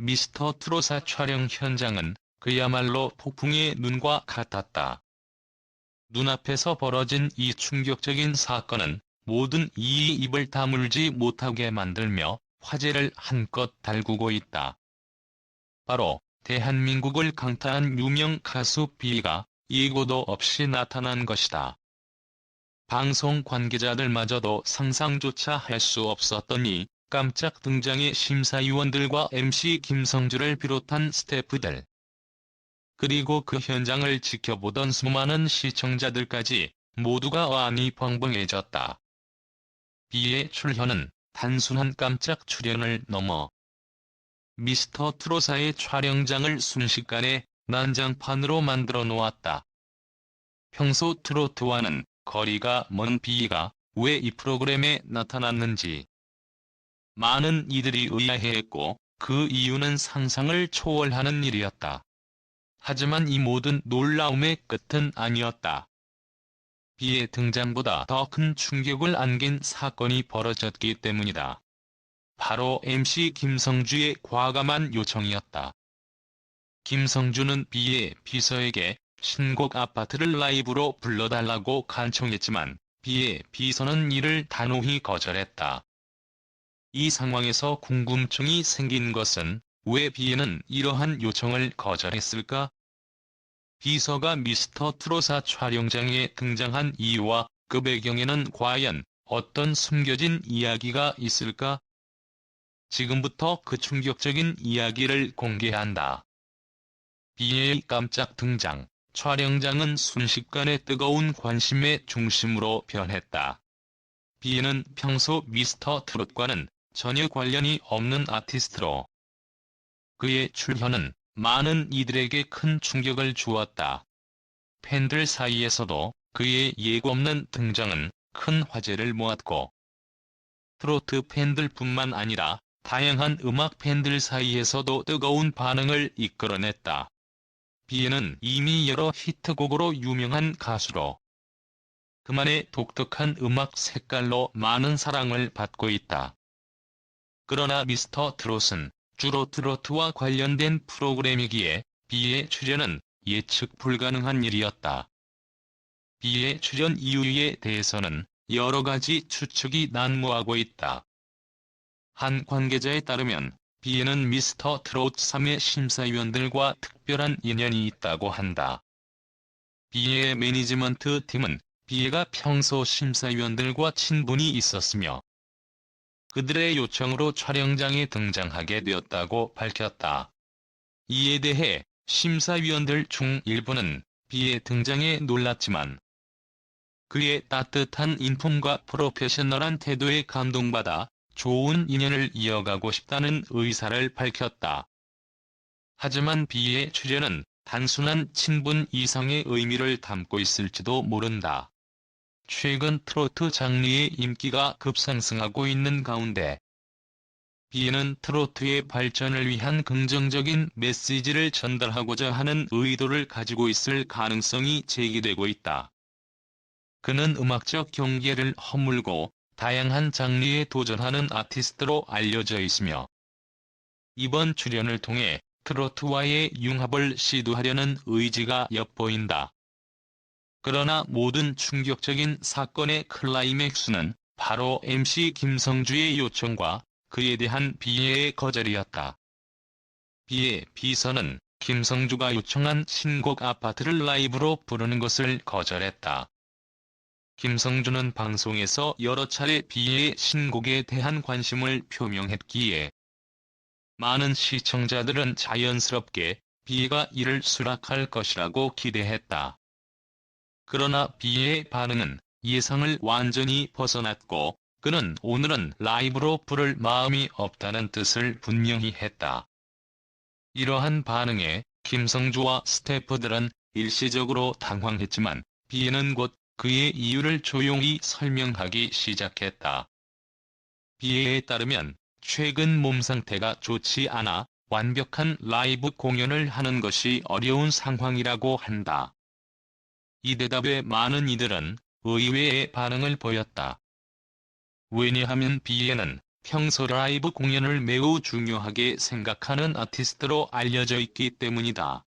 미스터 트롯사 촬영 현장은 그야말로 폭풍의 눈과 같았다. 눈앞에서 벌어진 이 충격적인 사건은 모든 이의 입을 다물지 못하게 만들며 화제를 한껏 달구고 있다. 바로 대한민국을 강타한 유명 가수 B가 예고도 없이 나타난 것이다. 방송 관계자들마저도 상상조차 할 수 없었던 이 깜짝 등장의 심사위원들과 MC 김성주를 비롯한 스태프들. 그리고 그 현장을 지켜보던 수많은 시청자들까지 모두가 완이 벙벙해졌다. B의 출현은 단순한 깜짝 출연을 넘어 미스터 트로사의 촬영장을 순식간에 난장판으로 만들어 놓았다. 평소 트로트와는 거리가 먼 B가 왜 이 프로그램에 나타났는지 많은 이들이 의아해했고 그 이유는 상상을 초월하는 일이었다. 하지만 이 모든 놀라움의 끝은 아니었다. B의 등장보다 더 큰 충격을 안긴 사건이 벌어졌기 때문이다. 바로 MC 김성주의 과감한 요청이었다. 김성주는 B의 비서에게 신곡 아파트를 라이브로 불러달라고 간청했지만 B의 비서는 이를 단호히 거절했다. 이 상황에서 궁금증이 생긴 것은 왜 B는 이러한 요청을 거절했을까? 비서가 미스터 트로사 촬영장에 등장한 이유와 그 배경에는 과연 어떤 숨겨진 이야기가 있을까? 지금부터 그 충격적인 이야기를 공개한다. B의 깜짝 등장, 촬영장은 순식간에 뜨거운 관심의 중심으로 변했다. B는 평소 미스터 트롯과는 전혀 관련이 없는 아티스트로 그의 출현은 많은 이들에게 큰 충격을 주었다. 팬들 사이에서도 그의 예고 없는 등장은 큰 화제를 모았고 트로트 팬들뿐만 아니라 다양한 음악 팬들 사이에서도 뜨거운 반응을 이끌어냈다. B는 이미 여러 히트곡으로 유명한 가수로 그만의 독특한 음악 색깔로 많은 사랑을 받고 있다. 그러나 미스터 트롯은 주로 트로트와 관련된 프로그램이기에 B의 출연은 예측 불가능한 일이었다. B의 출연 이유에 대해서는 여러 가지 추측이 난무하고 있다. 한 관계자에 따르면 B에는 미스터 트롯 3의 심사위원들과 특별한 인연이 있다고 한다. B의 매니지먼트 팀은 B가 평소 심사위원들과 친분이 있었으며 그들의 요청으로 촬영장에 등장하게 되었다고 밝혔다. 이에 대해 심사위원들 중 일부는 B의 등장에 놀랐지만 그의 따뜻한 인품과 프로페셔널한 태도에 감동받아 좋은 인연을 이어가고 싶다는 의사를 밝혔다. 하지만 B의 출연은 단순한 친분 이상의 의미를 담고 있을지도 모른다. 최근 트로트 장르의 인기가 급상승하고 있는 가운데 B는 트로트의 발전을 위한 긍정적인 메시지를 전달하고자 하는 의도를 가지고 있을 가능성이 제기되고 있다. 그는 음악적 경계를 허물고 다양한 장르에 도전하는 아티스트로 알려져 있으며 이번 출연을 통해 트로트와의 융합을 시도하려는 의지가 엿보인다. 그러나 모든 충격적인 사건의 클라이맥스는 바로 MC 김성주의 요청과 그에 대한 비애의 거절이었다. 비애 비서는 김성주가 요청한 신곡 아파트를 라이브로 부르는 것을 거절했다. 김성주는 방송에서 여러 차례 비애의 신곡에 대한 관심을 표명했기에 많은 시청자들은 자연스럽게 비애가 이를 수락할 것이라고 기대했다. 그러나 비의 반응은 예상을 완전히 벗어났고 그는 오늘은 라이브로 부를 마음이 없다는 뜻을 분명히 했다. 이러한 반응에 김성주와 스태프들은 일시적으로 당황했지만 비에는 곧 그의 이유를 조용히 설명하기 시작했다. 비에에 따르면 최근 몸 상태가 좋지 않아 완벽한 라이브 공연을 하는 것이 어려운 상황이라고 한다. 이 대답에 많은 이들은 의외의 반응을 보였다. 왜냐하면 비에는 평소 라이브 공연을 매우 중요하게 생각하는 아티스트로 알려져 있기 때문이다.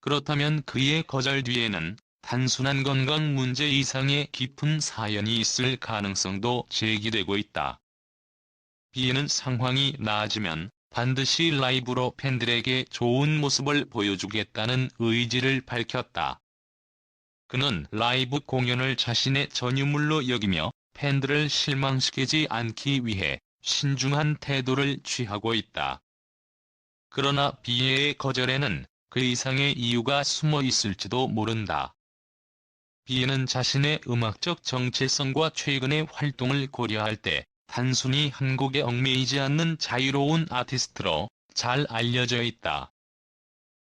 그렇다면 그의 거절 뒤에는 단순한 건강 문제 이상의 깊은 사연이 있을 가능성도 제기되고 있다. 비에는 상황이 나아지면 반드시 라이브로 팬들에게 좋은 모습을 보여주겠다는 의지를 밝혔다. 그는 라이브 공연을 자신의 전유물로 여기며 팬들을 실망시키지 않기 위해 신중한 태도를 취하고 있다. 그러나 비에의 거절에는 그 이상의 이유가 숨어 있을지도 모른다. 비에는 자신의 음악적 정체성과 최근의 활동을 고려할 때 단순히 한국에 얽매이지 않는 자유로운 아티스트로 잘 알려져 있다.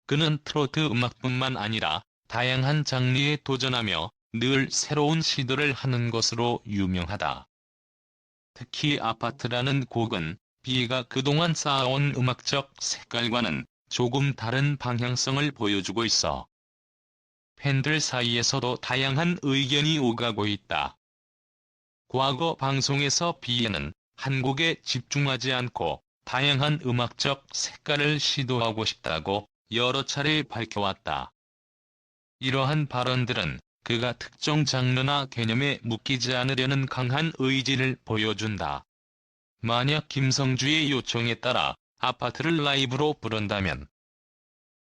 그는 트로트 음악뿐만 아니라 다양한 장르에 도전하며 늘 새로운 시도를 하는 것으로 유명하다. 특히 아파트라는 곡은 비가 그동안 쌓아온 음악적 색깔과는 조금 다른 방향성을 보여주고 있어 팬들 사이에서도 다양한 의견이 오가고 있다. 과거 방송에서 비에는 한국에 집중하지 않고 다양한 음악적 색깔을 시도하고 싶다고 여러 차례 밝혀왔다. 이러한 발언들은 그가 특정 장르나 개념에 묶이지 않으려는 강한 의지를 보여준다. 만약 김성주의 요청에 따라 아파트를 라이브로 부른다면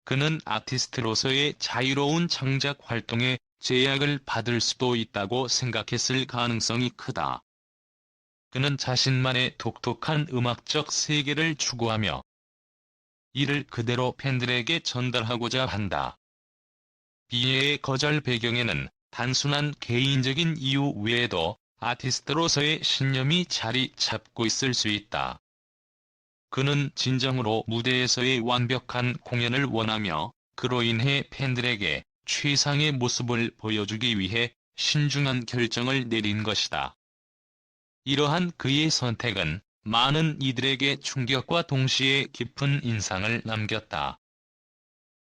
그는 아티스트로서의 자유로운 창작 활동에 제약을 받을 수도 있다고 생각했을 가능성이 크다. 그는 자신만의 독특한 음악적 세계를 추구하며 이를 그대로 팬들에게 전달하고자 한다. 비에의 거절 배경에는 단순한 개인적인 이유 외에도 아티스트로서의 신념이 자리 잡고 있을 수 있다. 그는 진정으로 무대에서의 완벽한 공연을 원하며 그로 인해 팬들에게 최상의 모습을 보여주기 위해 신중한 결정을 내린 것이다. 이러한 그의 선택은 많은 이들에게 충격과 동시에 깊은 인상을 남겼다.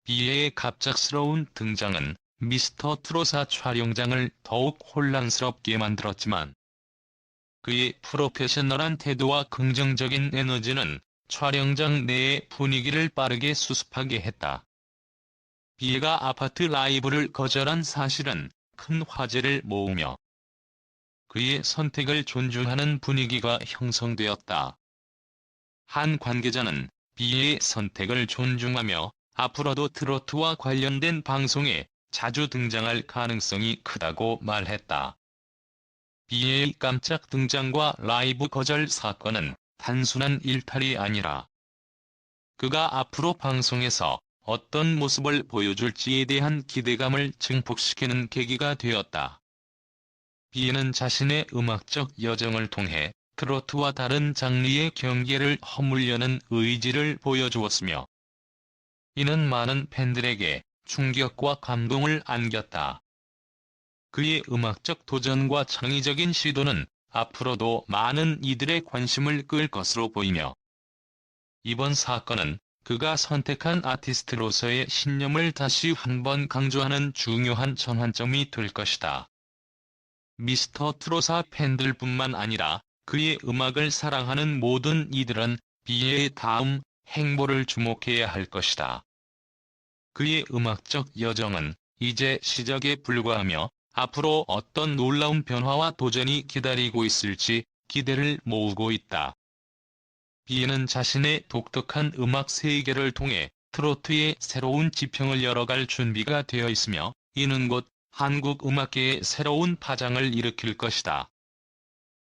비에의 갑작스러운 등장은 미스터 트로사 촬영장을 더욱 혼란스럽게 만들었지만 그의 프로페셔널한 태도와 긍정적인 에너지는 촬영장 내의 분위기를 빠르게 수습하게 했다. 비에가 아파트 라이브를 거절한 사실은 큰 화제를 모으며 그의 선택을 존중하는 분위기가 형성되었다. 한 관계자는 비의 선택을 존중하며 앞으로도 트로트와 관련된 방송에 자주 등장할 가능성이 크다고 말했다. 비의 깜짝 등장과 라이브 거절 사건은 단순한 일탈이 아니라 그가 앞으로 방송에서 어떤 모습을 보여줄지에 대한 기대감을 증폭시키는 계기가 되었다. 비에는 자신의 음악적 여정을 통해 트로트와 다른 장르의 경계를 허물려는 의지를 보여주었으며 이는 많은 팬들에게 충격과 감동을 안겼다. 그의 음악적 도전과 창의적인 시도는 앞으로도 많은 이들의 관심을 끌 것으로 보이며 이번 사건은 그가 선택한 아티스트로서의 신념을 다시 한번 강조하는 중요한 전환점이 될 것이다. 미스터 트로사 팬들뿐만 아니라 그의 음악을 사랑하는 모든 이들은 비의 다음 행보를 주목해야 할 것이다. 그의 음악적 여정은 이제 시작에 불과하며 앞으로 어떤 놀라운 변화와 도전이 기다리고 있을지 기대를 모으고 있다. 비에는 자신의 독특한 음악 세계를 통해 트로트의 새로운 지평을 열어갈 준비가 되어 있으며 이는 곧 한국 음악계의 새로운 파장을 일으킬 것이다.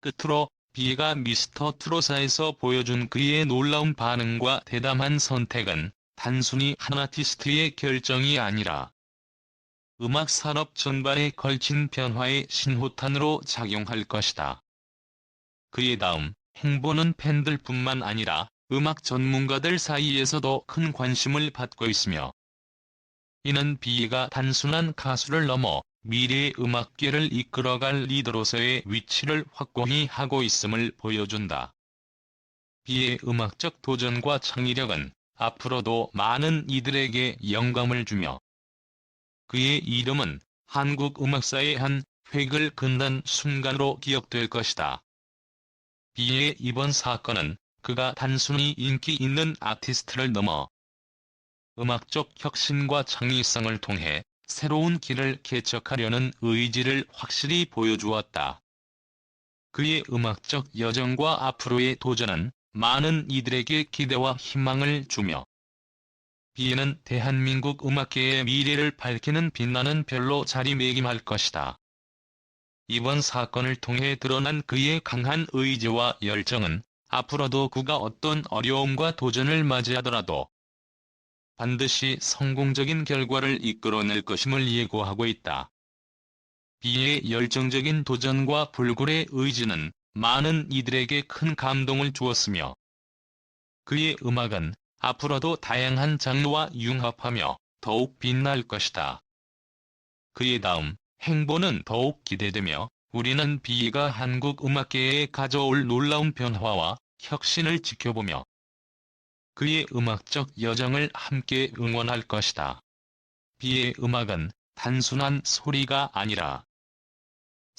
끝으로 비에가 미스터 트로사에서 보여준 그의 놀라운 반응과 대담한 선택은 단순히 한 아티스트의 결정이 아니라 음악 산업 전반에 걸친 변화의 신호탄으로 작용할 것이다. 그의 다음 행보는 팬들뿐만 아니라 음악 전문가들 사이에서도 큰 관심을 받고 있으며 이는 비가 단순한 가수를 넘어 미래의 음악계를 이끌어갈 리더로서의 위치를 확고히 하고 있음을 보여준다. 비의 음악적 도전과 창의력은 앞으로도 많은 이들에게 영감을 주며 그의 이름은 한국 음악사의 한 획을 긋는 순간으로 기억될 것이다. B의 이번 사건은 그가 단순히 인기 있는 아티스트를 넘어 음악적 혁신과 창의성을 통해 새로운 길을 개척하려는 의지를 확실히 보여주었다. 그의 음악적 여정과 앞으로의 도전은 많은 이들에게 기대와 희망을 주며 B는 대한민국 음악계의 미래를 밝히는 빛나는 별로 자리매김할 것이다. 이번 사건을 통해 드러난 그의 강한 의지와 열정은 앞으로도 그가 어떤 어려움과 도전을 맞이하더라도 반드시 성공적인 결과를 이끌어낼 것임을 예고하고 있다. B의 열정적인 도전과 불굴의 의지는 많은 이들에게 큰 감동을 주었으며 그의 음악은 앞으로도 다양한 장르와 융합하며 더욱 빛날 것이다. 그의 다음 행보는 더욱 기대되며 우리는 B가 한국 음악계에 가져올 놀라운 변화와 혁신을 지켜보며 그의 음악적 여정을 함께 응원할 것이다. B의 음악은 단순한 소리가 아니라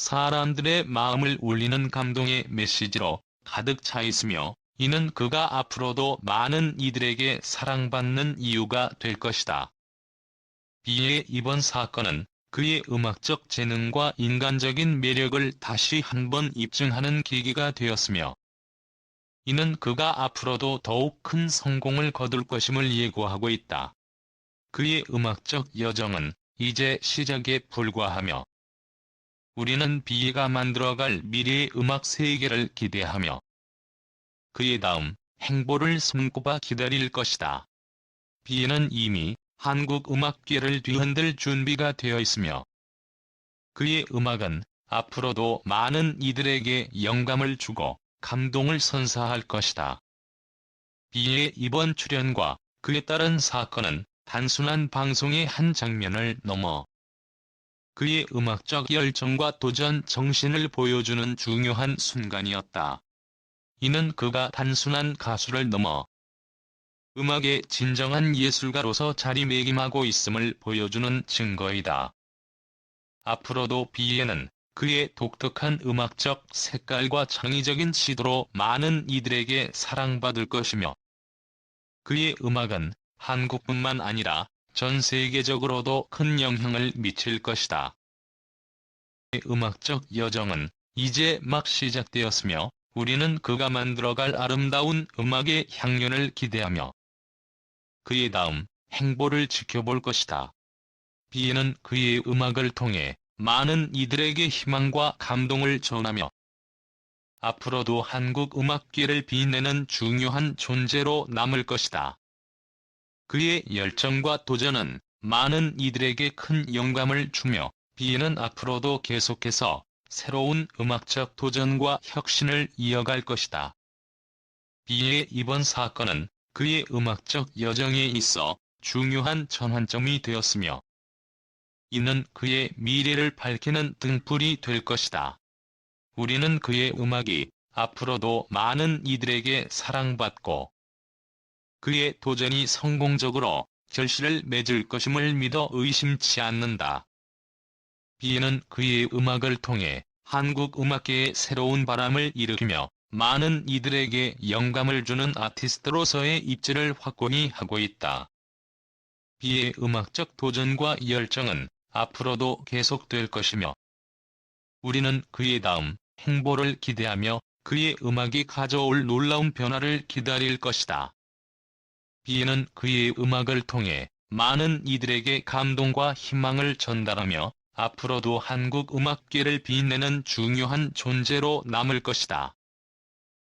사람들의 마음을 울리는 감동의 메시지로 가득 차 있으며 이는 그가 앞으로도 많은 이들에게 사랑받는 이유가 될 것이다. B의 이번 사건은 그의 음악적 재능과 인간적인 매력을 다시 한번 입증하는 계기가 되었으며 이는 그가 앞으로도 더욱 큰 성공을 거둘 것임을 예고하고 있다. 그의 음악적 여정은 이제 시작에 불과하며 우리는 B가 만들어갈 미래의 음악 세계를 기대하며 그의 다음 행보를 손꼽아 기다릴 것이다. B는 이미 한국 음악계를 뒤흔들 준비가 되어 있으며 그의 음악은 앞으로도 많은 이들에게 영감을 주고 감동을 선사할 것이다. B의 이번 출연과 그에 따른 사건은 단순한 방송의 한 장면을 넘어 그의 음악적 열정과 도전 정신을 보여주는 중요한 순간이었다. 이는 그가 단순한 가수를 넘어 음악의 진정한 예술가로서 자리매김하고 있음을 보여주는 증거이다. 앞으로도 B에는 그의 독특한 음악적 색깔과 창의적인 시도로 많은 이들에게 사랑받을 것이며 그의 음악은 한국뿐만 아니라 전 세계적으로도 큰 영향을 미칠 것이다. 음악적 여정은 이제 막 시작되었으며 우리는 그가 만들어갈 아름다운 음악의 향연을 기대하며 그의 다음 행보를 지켜볼 것이다. B는 그의 음악을 통해 많은 이들에게 희망과 감동을 전하며 앞으로도 한국 음악계를 빛내는 중요한 존재로 남을 것이다. 그의 열정과 도전은 많은 이들에게 큰 영감을 주며 B는 앞으로도 계속해서 새로운 음악적 도전과 혁신을 이어갈 것이다. B의 이번 사건은 그의 음악적 여정에 있어 중요한 전환점이 되었으며 이는 그의 미래를 밝히는 등불이 될 것이다. 우리는 그의 음악이 앞으로도 많은 이들에게 사랑받고 그의 도전이 성공적으로 결실을 맺을 것임을 믿어 의심치 않는다. B는 그의 음악을 통해 한국 음악계에 새로운 바람을 일으키며 많은 이들에게 영감을 주는 아티스트로서의 입지를 확고히 하고 있다. B의 음악적 도전과 열정은 앞으로도 계속될 것이며 우리는 그의 다음 행보를 기대하며 그의 음악이 가져올 놀라운 변화를 기다릴 것이다. B는 그의 음악을 통해 많은 이들에게 감동과 희망을 전달하며 앞으로도 한국 음악계를 빛내는 중요한 존재로 남을 것이다.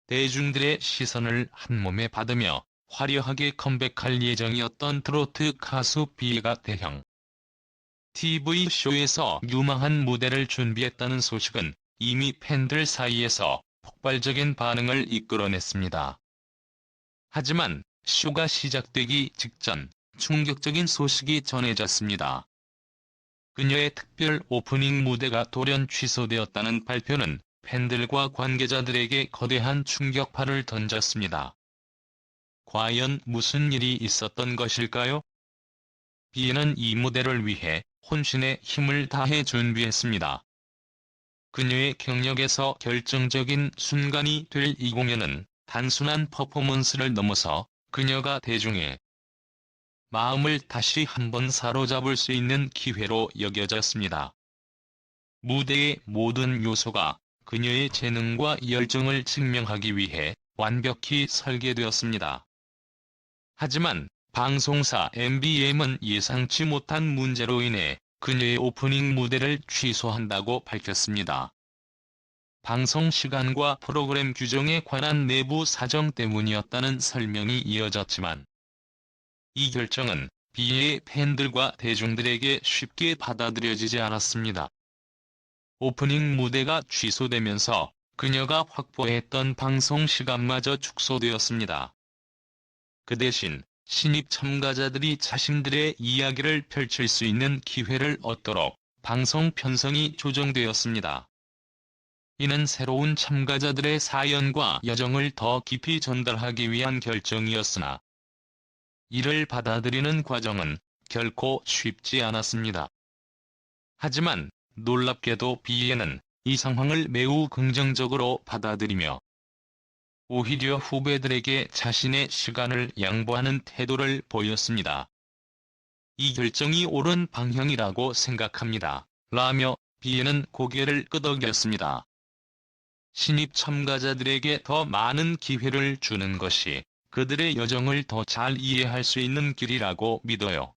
대중들의 시선을 한몸에 받으며 화려하게 컴백할 예정이었던 트로트 가수 B가 대형 TV쇼에서 유망한 무대를 준비했다는 소식은 이미 팬들 사이에서 폭발적인 반응을 이끌어냈습니다. 하지만 쇼가 시작되기 직전 충격적인 소식이 전해졌습니다. 그녀의 특별 오프닝 무대가 돌연 취소되었다는 발표는 팬들과 관계자들에게 거대한 충격파를 던졌습니다. 과연 무슨 일이 있었던 것일까요? B는 이 무대를 위해 혼신의 힘을 다해 준비했습니다. 그녀의 경력에서 결정적인 순간이 될 이 공연은 단순한 퍼포먼스를 넘어서 그녀가 대중의 마음을 다시 한번 사로잡을 수 있는 기회로 여겨졌습니다. 무대의 모든 요소가 그녀의 재능과 열정을 증명하기 위해 완벽히 설계되었습니다. 하지만 방송사 MBM은 예상치 못한 문제로 인해 그녀의 오프닝 무대를 취소한다고 밝혔습니다. 방송 시간과 프로그램 규정에 관한 내부 사정 때문이었다는 설명이 이어졌지만 이 결정은 비의 팬들과 대중들에게 쉽게 받아들여지지 않았습니다. 오프닝 무대가 취소되면서 그녀가 확보했던 방송 시간마저 축소되었습니다. 그 대신 신입 참가자들이 자신들의 이야기를 펼칠 수 있는 기회를 얻도록 방송 편성이 조정되었습니다. 이는 새로운 참가자들의 사연과 여정을 더 깊이 전달하기 위한 결정이었으나 이를 받아들이는 과정은 결코 쉽지 않았습니다. 하지만 놀랍게도 비에는 이 상황을 매우 긍정적으로 받아들이며 오히려 후배들에게 자신의 시간을 양보하는 태도를 보였습니다. 이 결정이 옳은 방향이라고 생각합니다. 라며 비에는 고개를 끄덕였습니다. 신입 참가자들에게 더 많은 기회를 주는 것이 그들의 여정을 더 잘 이해할 수 있는 길이라고 믿어요.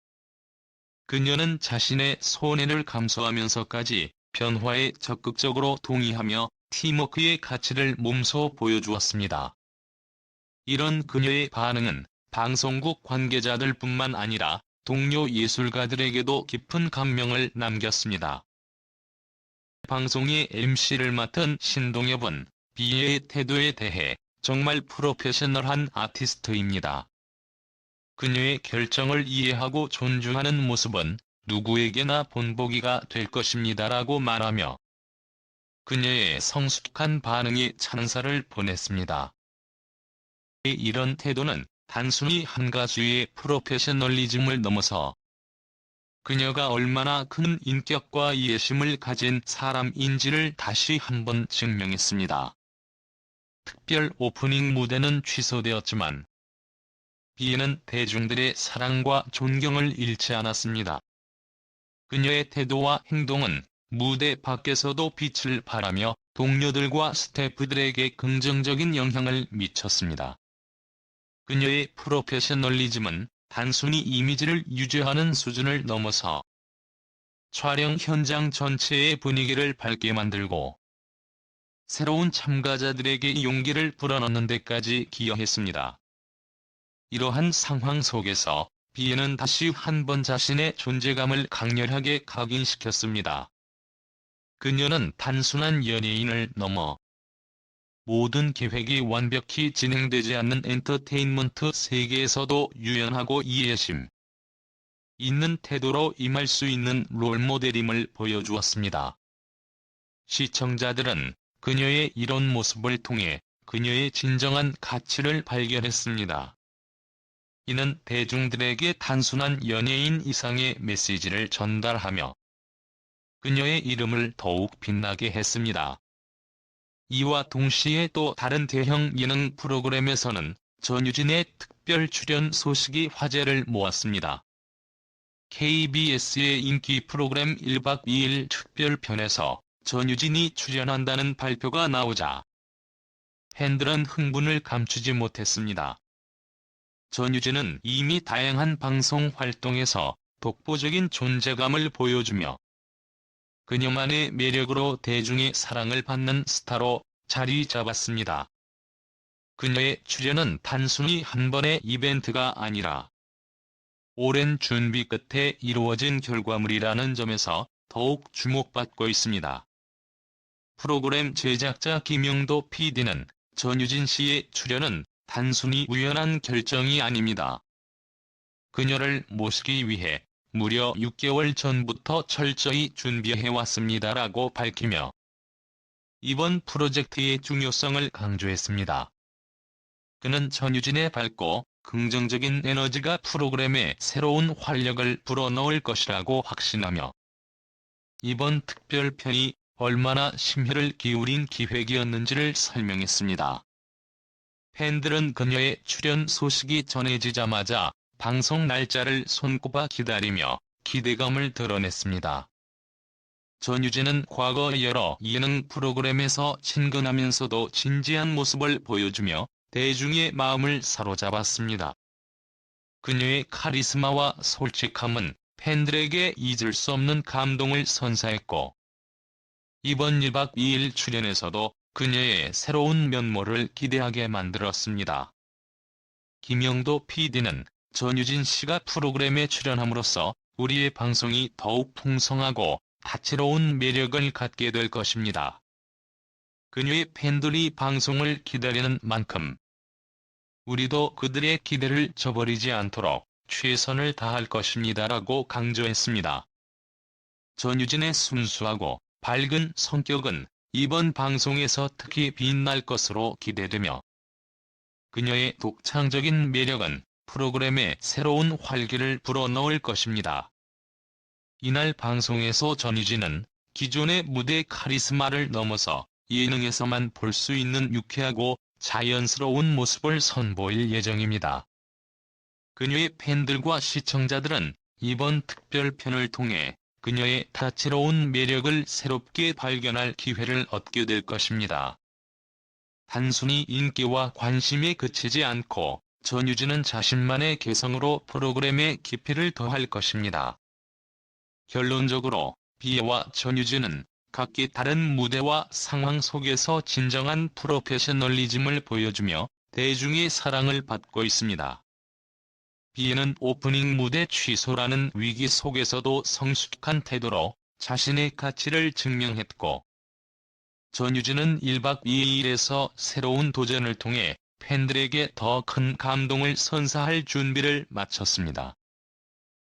그녀는 자신의 손해를 감수하면서까지 변화에 적극적으로 동의하며 팀워크의 가치를 몸소 보여주었습니다. 이런 그녀의 반응은 방송국 관계자들 뿐만 아니라 동료 예술가들에게도 깊은 감명을 남겼습니다. 방송의 MC를 맡은 신동엽은 비의 태도에 대해 정말 프로페셔널한 아티스트입니다. 그녀의 결정을 이해하고 존중하는 모습은 누구에게나 본보기가 될 것입니다라고 말하며 그녀의 성숙한 반응이 찬사를 보냈습니다. 이런 태도는 단순히 한 가수의 프로페셔널리즘을 넘어서 그녀가 얼마나 큰 인격과 이해심을 가진 사람인지를 다시 한번 증명했습니다. 특별 오프닝 무대는 취소되었지만 비에는 대중들의 사랑과 존경을 잃지 않았습니다. 그녀의 태도와 행동은 무대 밖에서도 빛을 발하며 동료들과 스태프들에게 긍정적인 영향을 미쳤습니다. 그녀의 프로페셔널리즘은 단순히 이미지를 유지하는 수준을 넘어서 촬영 현장 전체의 분위기를 밝게 만들고 새로운 참가자들에게 용기를 불어넣는 데까지 기여했습니다. 이러한 상황 속에서 비에는 다시 한 번 자신의 존재감을 강렬하게 각인시켰습니다. 그녀는 단순한 연예인을 넘어 모든 계획이 완벽히 진행되지 않는 엔터테인먼트 세계에서도 유연하고 이해심 있는 태도로 임할 수 있는 롤모델임을 보여주었습니다. 시청자들은 그녀의 이런 모습을 통해 그녀의 진정한 가치를 발견했습니다. 이는 대중들에게 단순한 연예인 이상의 메시지를 전달하며 그녀의 이름을 더욱 빛나게 했습니다. 이와 동시에 또 다른 대형 예능 프로그램에서는 전유진의 특별 출연 소식이 화제를 모았습니다. KBS의 인기 프로그램 1박 2일 특별편에서 전유진이 출연한다는 발표가 나오자 팬들은 흥분을 감추지 못했습니다. 전유진은 이미 다양한 방송 활동에서 독보적인 존재감을 보여주며 그녀만의 매력으로 대중의 사랑을 받는 스타로 자리 잡았습니다. 그녀의 출연은 단순히 한 번의 이벤트가 아니라 오랜 준비 끝에 이루어진 결과물이라는 점에서 더욱 주목받고 있습니다. 프로그램 제작자 김영도 PD는 전유진 씨의 출연은 단순히 우연한 결정이 아닙니다. 그녀를 모시기 위해 무려 6개월 전부터 철저히 준비해왔습니다라고 밝히며 이번 프로젝트의 중요성을 강조했습니다. 그는 전유진의 밝고 긍정적인 에너지가 프로그램에 새로운 활력을 불어넣을 것이라고 확신하며 이번 특별편이 얼마나 심혈을 기울인 기획이었는지를 설명했습니다. 팬들은 그녀의 출연 소식이 전해지자마자 방송 날짜를 손꼽아 기다리며 기대감을 드러냈습니다. 전유진은 과거 여러 예능 프로그램에서 친근하면서도 진지한 모습을 보여주며 대중의 마음을 사로잡았습니다. 그녀의 카리스마와 솔직함은 팬들에게 잊을 수 없는 감동을 선사했고 이번 1박 2일 출연에서도 그녀의 새로운 면모를 기대하게 만들었습니다. 김영도 PD는 전유진 씨가 프로그램에 출연함으로써 우리의 방송이 더욱 풍성하고 다채로운 매력을 갖게 될 것입니다. 그녀의 팬들이 방송을 기다리는 만큼 우리도 그들의 기대를 저버리지 않도록 최선을 다할 것입니다라고 강조했습니다. 전유진의 순수하고 밝은 성격은 이번 방송에서 특히 빛날 것으로 기대되며 그녀의 독창적인 매력은 프로그램에 새로운 활기를 불어넣을 것입니다. 이날 방송에서 전유진은 기존의 무대 카리스마를 넘어서 예능에서만 볼 수 있는 유쾌하고 자연스러운 모습을 선보일 예정입니다. 그녀의 팬들과 시청자들은 이번 특별편을 통해 그녀의 다채로운 매력을 새롭게 발견할 기회를 얻게 될 것입니다. 단순히 인기와 관심에 그치지 않고 전유진은 자신만의 개성으로 프로그램의 깊이를 더할 것입니다. 결론적으로 비애와 전유진은 각기 다른 무대와 상황 속에서 진정한 프로페셔널리즘을 보여주며 대중의 사랑을 받고 있습니다. 비애는 오프닝 무대 취소라는 위기 속에서도 성숙한 태도로 자신의 가치를 증명했고 전유진은 1박 2일에서 새로운 도전을 통해 팬들에게 더 큰 감동을 선사할 준비를 마쳤습니다.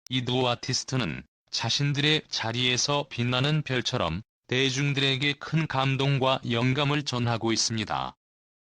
이 두 아티스트는 자신들의 자리에서 빛나는 별처럼 대중들에게 큰 감동과 영감을 전하고 있습니다.